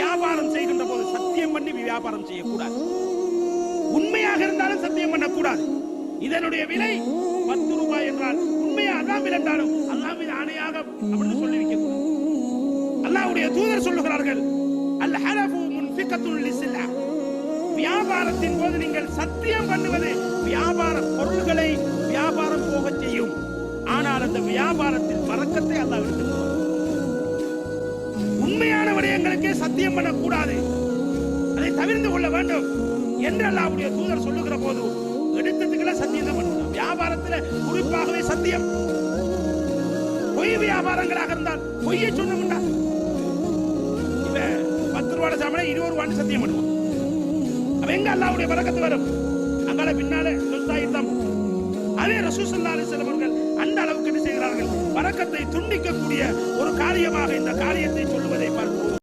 வியாபாரம் செய்கின்ற போது சத்தியம் பண்ணி வியாபாரம் செய்யக்கூடாது. உண்மையாக இருந்தாலும் சத்தியம் பண்ணக்கூடாது. இதனுடைய விலை பத்து ரூபாய் என்றால் உண்மையா அல்லாமல் என்றாலும் அல்லாமல் ஆணையாக அப்படின்னு சொல்லி வைக்க அல்லாவுடைய தூதர் சொல்லுகிறார்கள் அல் ஹரபு முன்பிக்கத்துள் லிஸ்லா. வியாபாரத்தின் போது நீங்கள் சத்தியம் பண்ணுவது வியாபார பொருள்களை வியாபாரம் போக செய்யும். ஆனால் அந்த வியாபாரத்தில் பறக்கத்தை அல்லாஹ் எடுத்துக் சத்தியம் பண்ணக்கூடாது. அதை தவிர்த்து கொள்ள வேண்டும் என்று அல்லாவுடைய தூதர் சொல்லுகிற போது எடுத்ததுக்கெல்லாம் சத்தியம் தான் பண்ணணும் வியாபாரத்துல குறிப்பாகவே சத்தியம். பொய் வியாபாரங்களாக இருந்தால் பொய்யை சொன்னோம்னா இவன் பத்து ரூபாய் சாமனை இருபது ரூபான்னு சத்தியம் பண்ணுவான் அவன் எங்க அல்லாவுடைய பழக்கத்து வரும்? அங்கால பின்னாலே தான் அதே ரசூசல்லா அலிஸ்லாம் அவர்கள் அந்த அளவுக்கு என்ன செய்கிறார்கள்? பறக்கத்தை துண்டிக்கக்கூடிய ஒரு காரியமாக இந்த காரியத்தை